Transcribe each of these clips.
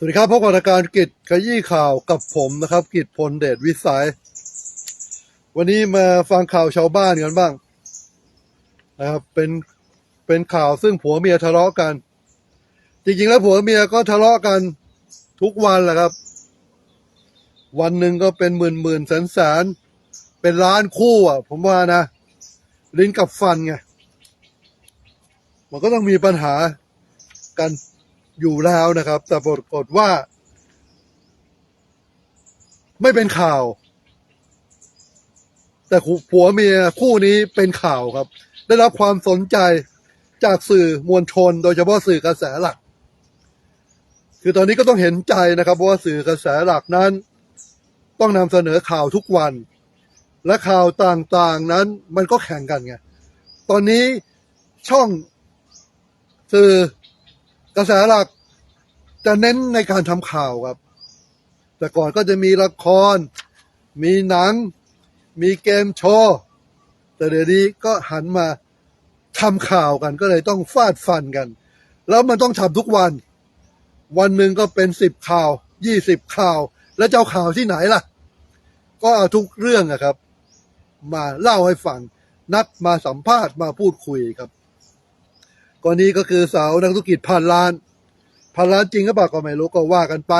สวัสดีครับพบกับรายการกิจขยี้ข่าวกับผมนะครับ กิจพลเดชวิสัย วันนี้มาฟังข่าวชาวบ้านกันบ้างนะครับเป็นเป็นข่าวซึ่งผัวเมียทะเลาะกัน จริงๆแล้วผัวเมียก็ทะเลาะกันทุกวันแหละครับ วันหนึ่งก็เป็นหมื่นหมื่นแสนแสนเป็นล้านคู่อะ ผมว่านะ ลิ้นกับฟันไงมันก็ต้องมีปัญหากัน อยู่แล้วนะครับ แต่ปรากฏว่า ไม่เป็นข่าว แต่ผัวเมียคู่นี้เป็นข่าวครับ ได้รับความสนใจจากสื่อมวลชน โดยเฉพาะสื่อกระแสหลัก คือตอนนี้ก็ต้องเห็นใจนะครับเพราะว่าสื่อกระแสหลักนั้น ต้องนำเสนอข่าวทุกวัน และข่าวต่างๆนั้น มันก็แข่งกันไงตอนนี้ช่องสื่อ กระแสหลักจะเน้นในการทำข่าวครับ แต่ก่อนก็จะมีละคร มีหนัง มีเกมโชว์ แต่เดี๋ยวนี้ก็หันมาทำข่าวกันก็เลยต้องฟาดฟันกัน แล้วมันต้องทำทุกวัน วันหนึ่งก็เป็นสิบข่าวยี่สิบข่าว แล้วเจะเอาข่าวที่ไหนล่ะ ก็เอาทุกเรื่องอะครับ มาเล่าให้ฟัง นัดมาสัมภาษณ์มาพูดคุยครับ กรณีก็คือสาวนักธุรกิจพันล้านพันล้านจริงก็ปล่าก็ไม่รู้ก็ว่ากันไป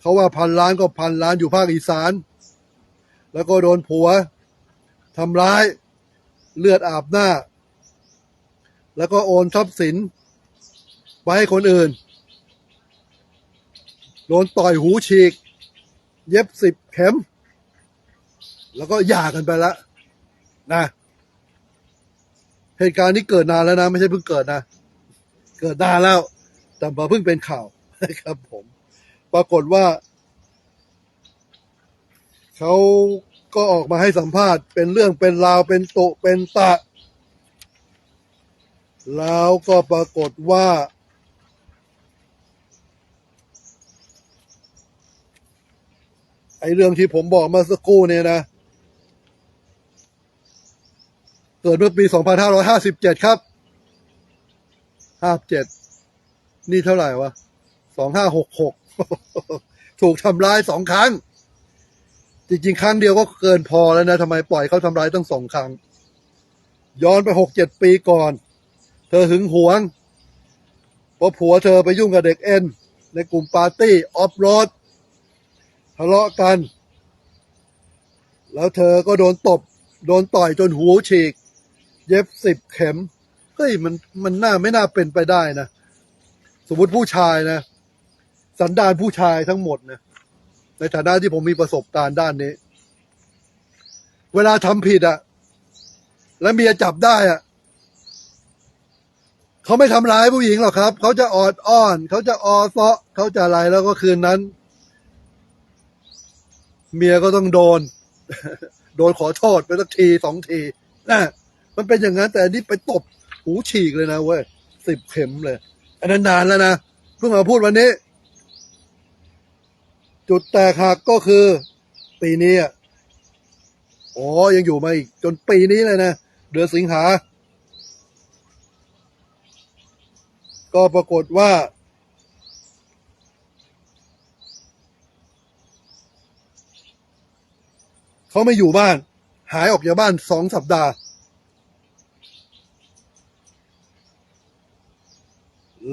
เขาว่าพันล้านก็พันล้านอยู่ภาคอีสาน แล้วก็โดนผัวทำร้ายเลือดอาบหน้า แล้วก็โอนทรัพย์สิน ไปให้คนอื่น โดนต่อยหูฉีก เย็บสิบเข็ม แล้วก็หย่ากันไปแล้วนะ เหตุการณ์นี้เกิดนานแล้วนะ ไม่ใช่เพิ่งเกิดนะ เกิดนานแล้ว แต่มาเพิ่งเป็นข่าวนะครับผม ปรากฏว่าเขาก็ออกมาให้สัมภาษณ์เป็นเรื่องเป็นราวเป็นโตเป็นตะ แล้วก็ปรากฏว่า ไอ้เรื่องที่ผมบอกมาสักครู่เนี่ยนะ เกิดเมื่อปี 2557 ครับ 57 นี่เท่าไหร่วะ 2566 ถูกทำร้ายสองครั้ง จริงๆ ครั้งเดียวก็เกินพอแล้วนะทำไมปล่อยเขาทำร้ายตั้งสองครั้ง ย้อนไป 6-7 ปีก่อน เธอหึงหวงเพราะผัวเธอไปยุ่งกับเด็กเอ็น ในกลุ่มปาร์ตี้ ออฟโรดทะเลาะกัน แล้วเธอก็โดนตบ โดนต่อยจนหูฉีก เย็บสิบเข็มเฮ้ยมันมันน่าไม่น่าเป็นไปได้นะสมมติผู้ชายนะสันดานผู้ชายทั้งหมดนะในฐานะที่ผมมีประสบการณ์ด้านนี้ เวลาทำผิดอะแล้วเมียจับได้อะเขาไม่ทำร้ายผู้หญิงหรอกครับ เขาจะออดอ้อน เขาจะออเซาะเขาจะอะไรแล้วก็คืนนั้น เมียก็ต้องโดน โดนขอโทษไปสักทีสองทีนะ มันเป็นอย่างนั้นแต่อันนี่ไปตบหูฉีกเลยนะเว้ยสิบเข็มเลย อันนั้นนานแล้วนะเพิ่งมาพูดวันนี้ จุดแตกหักก็คือ ปีนี้อ๋อ ยังอยู่มาอีก จนปีนี้เลยนะ เดือนสิงหา ก็ปรากฏว่า เขาไม่อยู่บ้าน หายออกจากบ้านสองสัปดาห์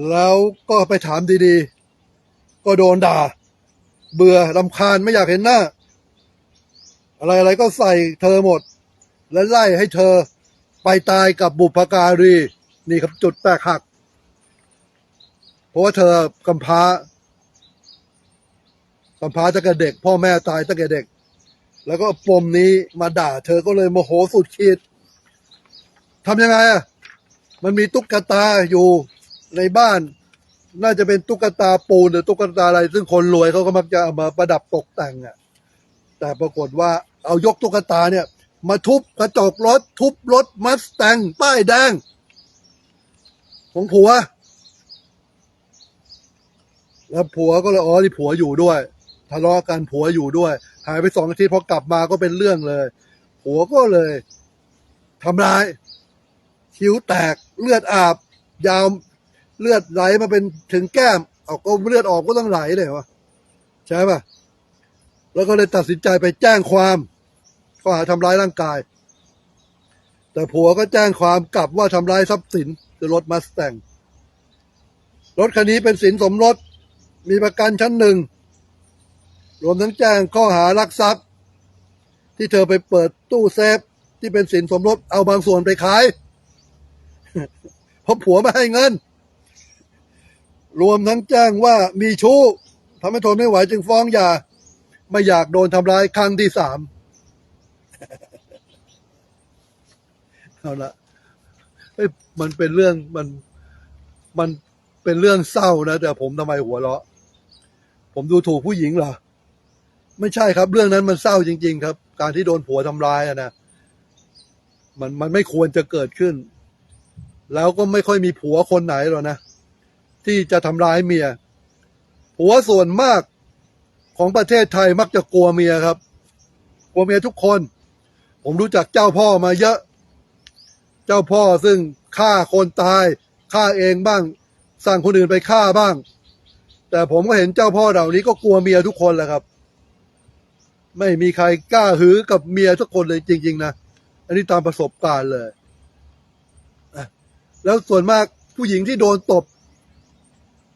แล้วก็ไปถามดีๆ ก็โดนด่า เบื่อลำคาญไม่อยากเห็นหน้า อะไรอะไรก็ใส่เธอหมด และไล่ให้เธอไปตายกับบุพการี นี่ครับจุดแตกหัก เพราะว่าเธอกำพร้ากำพร้าตั้งแต่เด็ก พ่อแม่ตายตั้งแต่เด็ก แล้วก็ปมนี้มาด่า เธอก็เลยโมโหสุดขีดทำยังไงอะมันมีตุ๊กตาอยู่ ในบ้าน น่าจะเป็นตุ๊กตาปูนหรือตุ๊กตาอะไร ซึ่งคนรวยเขาก็มักจะเอามาประดับตกแต่งอะ แต่ปรากฏว่าเอายกตุ๊กตาเนี่ย มาทุบกระจกรถ ทุบรถมัสแตงป้ายแดง ของผัว แล้วผัวก็เลยอ๋อที่ผัวอยู่ด้วยทะเลาะกันผัวอยู่ด้วย หายไปสองอาทิตย์พอกลับมาก็เป็นเรื่องเลย ผัวก็เลยทำร้าย คิ้วแตกเลือดอาบ ยาว เลือดไหลมาเป็นถึงแก้ม เอาก็เลือดออกก็ต้องไหลเลยวะใช่ป่ะแล้วก็เลยตัดสินใจไปแจ้งความข้อหาทำร้ายร่างกาย แต่ผัวก็แจ้งความกลับว่าทำร้ายทรัพย์สินคือรถมาสแตงรถคันนี้เป็นสินสมรส มีประกันชั้นหนึ่ง รวมทั้งแจ้งข้อหารักทรัพย์ ที่เธอไปเปิดตู้เซฟที่เป็นสินสมรสเอาบางส่วนไปขายเพราะผัวไม่ให้เงิน รวมทั้งแจ้งว่ามีชู้ทำให้ทนไม่ไหวจึงฟ้องหย่าไม่อยากโดนทำร้ายครั้งที่สามเอาละมันเป็นเรื่องมันมันเป็นเรื่องเศร้านะ แต่ผมทำไมหัวเราะ ผมดูถูกผู้หญิงเหรอ ไม่ใช่ครับ เรื่องนั้นมันเศร้าจริง ๆ ครับ การที่โดนผัวทำร้ายนะมันมันไม่ควรจะเกิดขึ้น แล้วก็ไม่ค่อยมีผัวคนไหนหรอกนะ ที่จะทำร้ายเมียผัวส่วนมากของประเทศไทยมักจะกลัวเมียครับ กลัวเมียทุกคน ผมรู้จักเจ้าพ่อมาเยอะ เจ้าพ่อซึ่งฆ่าคนตายฆ่าเองบ้าง สั่งคนอื่นไปฆ่าบ้าง แต่ผมก็เห็นเจ้าพ่อเหล่านี้ก็กลัวเมียทุกคนแหละครับ ไม่มีใครกล้าหือกับเมียทุกคนเลยจริง ๆ นะ อันนี้ตามประสบการณ์เลยแล้วส่วนมากผู้หญิงที่โดนตบ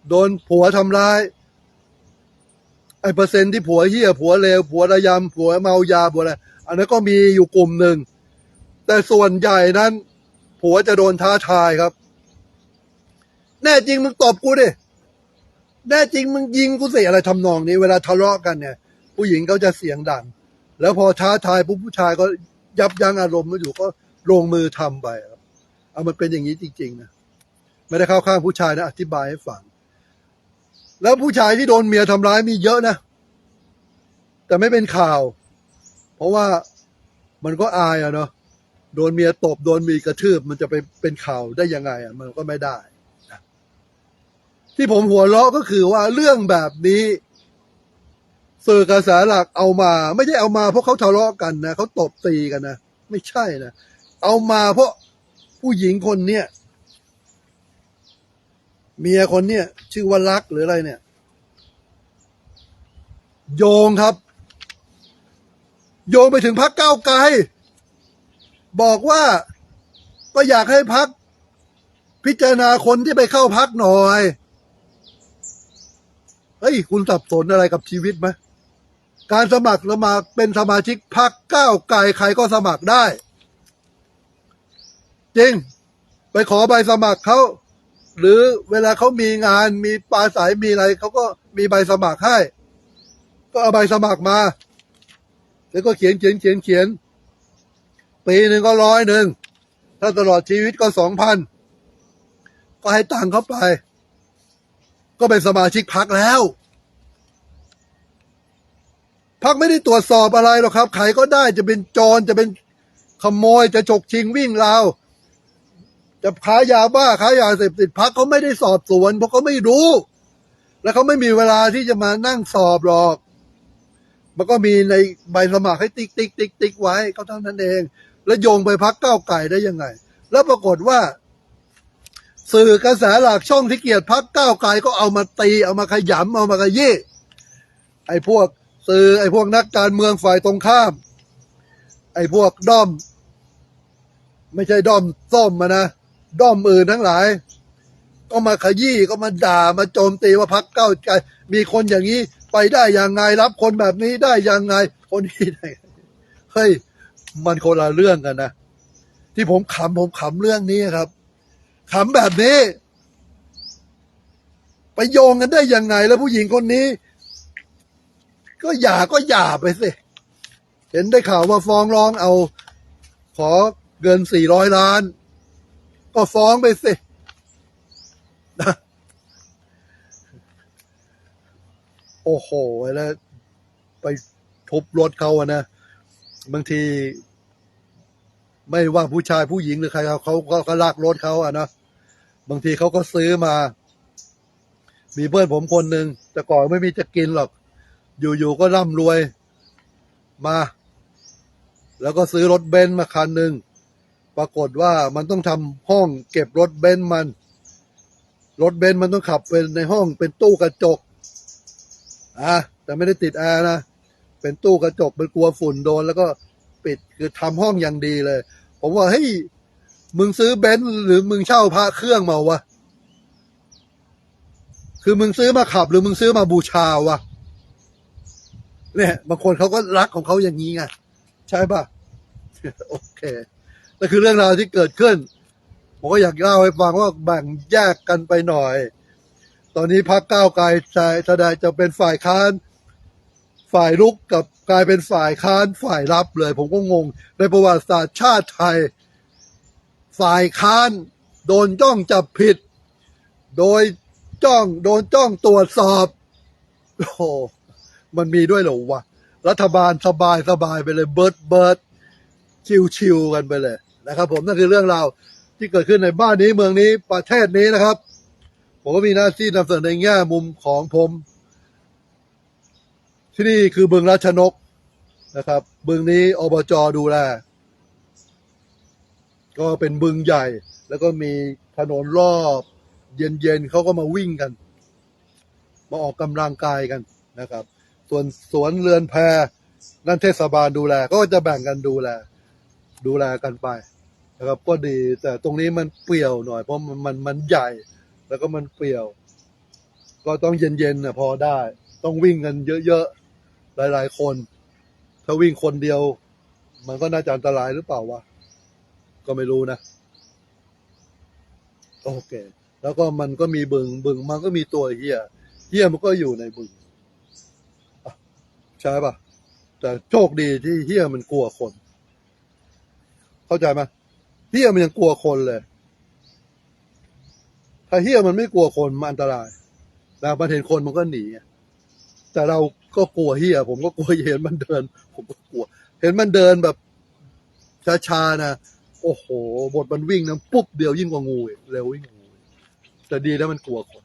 โดนผัวทำร้าย ไอ้เปอร์เซ็นต์ที่ผัวเหี้ยผัวเลวผัวระยำผัวเมายาผัวอะไรอันนั้นก็มีอยู่กลุ่มหนึ่ง แต่ส่วนใหญ่นั้น ผัวจะโดนท้าทายครับ แน่จริงมึงตบกูดิแน่จริงมึงยิงกูสิอะไรทำนองนี้เวลาทะเลาะกันเนี่ย ผู้หญิงเขาจะเสียงดัง แล้วพอท้าทายปุ๊บผู้ชายก็ยับยั้งอารมณ์ไม่อยู่ก็ลงมือทำไปครับเอามันเป็นอย่างนี้จริง ๆ นะ ไม่ได้เข้าข้างผู้ชายนะ อธิบายให้ฟัง แล้วผู้ชายที่โดนเมียทำร้ายมีเยอะนะ แต่ไม่เป็นข่าว เพราะว่ามันก็อายอะเนาะโดนเมียตบโดนเมียกระทืบ มันจะไปเป็นข่าวได้ยังไงอะมันก็ไม่ได้นะที่ผมหัวเราะก็คือว่าเรื่องแบบนี้สื่อกระแสหลักเอามา ไม่ใช่เอามาเพราะเขาทะเลาะกันนะเขาตบตีกันนะไม่ใช่นะเอามาเพราะผู้หญิงคนเนี้ย เมียคนเนี้ยชื่อว่ารักหรืออะไรเนี่ย โยงครับ โยงไปถึงพักเก้าไกล บอกว่าก็อยากให้พัก พิจารณาคนที่ไปเข้าพักหน่อย เฮ้ย คุณสับสนอะไรกับชีวิตไหมการสมัครสมัครเป็นสมาชิกพักก้าวไกลใครก็สมัครได้ จริง ไปขอใบสมัครเขา หรือเวลาเขามีงานมีปลาสายมีอะไรเขาก็มีใบสมัครให้ ก็เอาใบสมัครมา แล้วก็เขียนเขียนเขียนเขียนปีหนึ่งก็ร้อยหนึ่งถ้าตลอดชีวิตก็สองพันก็ให้ตังค์เขาไป ก็เป็นสมาชิกพักแล้วพักไม่ได้ตรวจสอบอะไรหรอกครับ ใครก็ได้จะเป็นจรจะเป็นขโมยจะฉกชิงวิ่งราว จะค้ายาบ้าค้ายาเสพติดพักเขาไม่ได้สอบสวนเพราะเขาไม่รู้ แล้วเขาไม่มีเวลาที่จะมานั่งสอบหรอก มันก็มีในใบสมัครให้ติ๊กติ๊กติ๊กติ๊กไว้ก็เท่านั้นเอง แล้วโยงไปพักก้าวไก่ได้ยังไง แล้วปรากฏว่า สื่อกระแสหลักช่องที่เกียรติพักก้าวไกลก็เอามาตี เอามาขยำเอามาขยี้ไอ้พวกสื่อไอ้พวกนักการเมืองฝ่ายตรงข้าม ไอ้พวกด้อม ไม่ใช่ด้อมส้มมานะ ด้อมอื่นทั้งหลาย ก็มาขยี้ก็มาด่ามาโจมตีว่าพักเก้าวไกลมีคนอย่างนี้ไปได้ยังไงรับคนแบบนี้ได้ยังไง คนนี้ได้เฮ้ยมันคนละเรื่องกันนะที่ผมขำผมขำเรื่องนี้ครับขำแบบนี้ ไปโยงกันได้ยังไงแล้วผู้หญิงคนนี้ ก็หย่าก็หย่าไปสิเห็นได้ข่าวว่าฟ้องร้องเอา ขอเงินสี่ร้อยล้าน ก็ฟ้องไปสินะโอ้โหแล้วไปทุบรถเขาอะนะ บางที ไม่ว่าผู้ชายผู้หญิงหรือใครเขาเขาก็ก็ลากรถเขาอะนะบางทีเขาก็ซื้อมา มีเพื่อนผมคนหนึ่งแต่ก่อนไม่มีจะกินหรอก อยู่ๆก็ร่ำรวยมา แล้วก็ซื้อรถเบนซ์มาคันหนึ่ง ปรากฏว่ามันต้องทำห้องเก็บรถเบนซ์มัน รถเบนซ์มันต้องขับเป็นในห้องเป็นตู้กระจกอะแต่ไม่ได้ติดแอร์นะ เป็นตู้กระจกเป็นกลัวฝุ่นโดน แล้วก็ปิดคือทำห้องอย่างดีเลย ผมว่าเฮ้ยมึงซื้อเบนซ์หรือมึงเช่าพระเครื่องมาวะคือมึงซื้อมาขับหรือมึงซื้อมาบูชาวะเนี่ยบางคนเขาก็รักของเขาอย่างนี้ไงใช่ปะโอเค นั่นคือเรื่องราวที่เกิดขึ้น ผมก็อยากเล่าให้ฟังว่าแบ่งแยกกันไปหน่อย ตอนนี้พักก้าวไกลจแสดงจะเป็นฝ่ายค้าน ฝ่ายลุกกับกลายเป็นฝ่ายค้านฝ่ายรับเลย ผมก็งง ในประวัติศาสตร์ชาติไทย ฝ่ายค้านโดนจ้องจับผิด โดยจ้องโดนจ้องตรวจสอบโอ้มันมีด้วยเหรอวะ รัฐบาลสบายสบายไปเลยเบิร์ดเบิร์ดชิวชิวๆกันไปเลย นะครับ ผมนั่นคือเรื่องราวที่เกิดขึ้นในบ้านนี้เมืองนี้ประเทศนี้นะครับ ผมก็มีหน้าที่นำเสนอในแง่มุมของผม ที่นี่คือบึงราชนกนะครับบึงนี้อบจดูแลก็เป็นบึงใหญ่ แล้วก็มีถนนรอบ เย็นๆเขาก็มาวิ่งกัน มาออกกำลังกายกันนะครับ ส่วนสวนเรือนแพนั่นเทศบาลดูแล ก็จะแบ่งกันดูแล ดูแลกันไป นะครับก็ดีแต่ตรงนี้มันเปรี่ยวหน่อยเพราะมันมันมันใหญ่ แล้วก็มันเปรี่ยว ก็ต้องเย็นๆนะพอได้ ต้องวิ่งกันเยอะๆ หลายๆคน ถ้าวิ่งคนเดียว มันก็น่าจะอันตรายหรือเปล่าวะก็ไม่รู้นะโอเค แล้วก็มันก็มีบึงบึงมันก็มีตัวเฮียเฮียมันก็อยู่ในบึงอะใช่ปะแต่โชคดีที่เฮียมันกลัวคน เข้าใจไหม เฮียมันยังกลัวคนเลย ถ้าเฮียมันไม่กลัวคนมันอันตรายแต่มันเห็นคนมันก็หนี แต่เราก็กลัวเฮียผมก็กลัวเห็นมันเดิน ผมก็กลัว เห็นมันเดินแบบช้าๆนะ โอ้โห บทมันวิ่งนะปุ๊บเดียวยิ่งกว่างูเร็วยิ่งกว่างู แต่ดีแล้วมันกลัวคน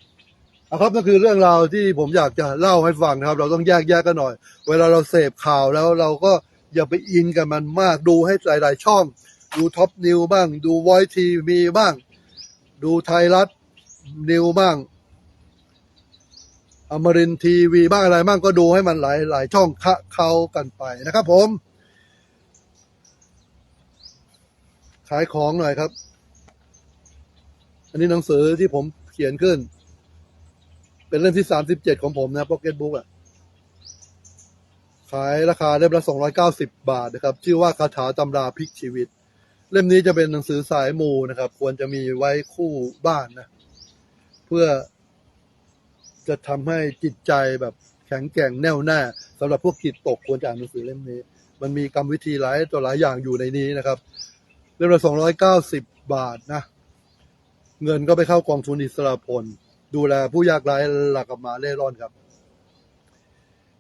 อะครับนั่นคือเรื่องราวที่ผมอยากจะเล่าให้ฟังนะครับ เราต้องแยกแยกกันหน่อย เวลาเราเสพข่าวแล้วเราก็อย่าไปอินกับมันมากดูให้หลาย ๆ ช่อง ดูท็อปนิวบ้าง ดูวอยทีวีบ้าง ดูไทยรัฐนิวบ้าง อมรินทีวีบ้างอะไรบ้างก็ดูให้มันหลายหลายช่องคะเขากันไปนะครับผม ขายของหน่อยครับ อันนี้หนังสือที่ผมเขียนขึ้น เป็นเล่มที่สามสิบเจ็ดของผมนะพ็อกเก็ตบุ๊กอะขายราคาเล่มละสองร้อยเก้าสิบบาทนะครับ ชื่อว่าคาถาตำราพลิกชีวิต เล่มนี้จะเป็นหนังสือสายมูนะครับ ควรจะมีไว้คู่บ้านนะ เพื่อจะทำให้จิตใจแบบแข็งแกร่งแน่วแน่สำหรับพวกจิตตกควรจะอ่านหนังสือเล่มนี้ มันมีกรรมวิธีหลายตัวหลายอย่างอยู่ในนี้นะครับ เล่มละสองร้อยเก้าสิบบาทนะ เงินก็ไปเข้ากองทุนอิสระพล ดูแลผู้ยากไร้หลักกับหมาเล่ร่อนครับ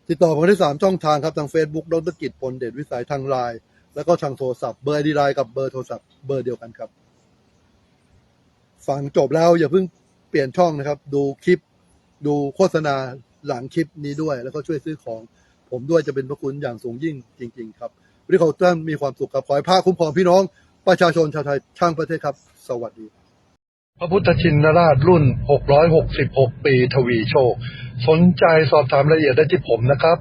ติดต่อผมได้สามช่องทางครับทาง Facebook ดรกิจพลเดชวิสัยทางไลน์ แล้วก็ทางโทรศัพท์เบอร์ดีไลน์กับเบอร์โทรศัพท์เบอร์เดียวกันครับ ฟังจบแล้วอย่าเพิ่งเปลี่ยนช่องนะครับ ดูคลิป ดูโฆษณาหลังคลิปนี้ด้วย แล้วก็ช่วยซื้อของ ผมด้วยจะเป็นพระคุณอย่างสูงยิ่งจริง ๆ ครับวันนี้ขอทุกท่านมีความสุขครับขอให้พระคุ้มครองพี่น้อง ประชาชนชาวไทยช่างประเทศครับ สวัสดี พระพุทธชินราชรุ่น 666 ปี ทวีโชค สนใจสอบถามรายละเอียดได้ที่ผมนะครับ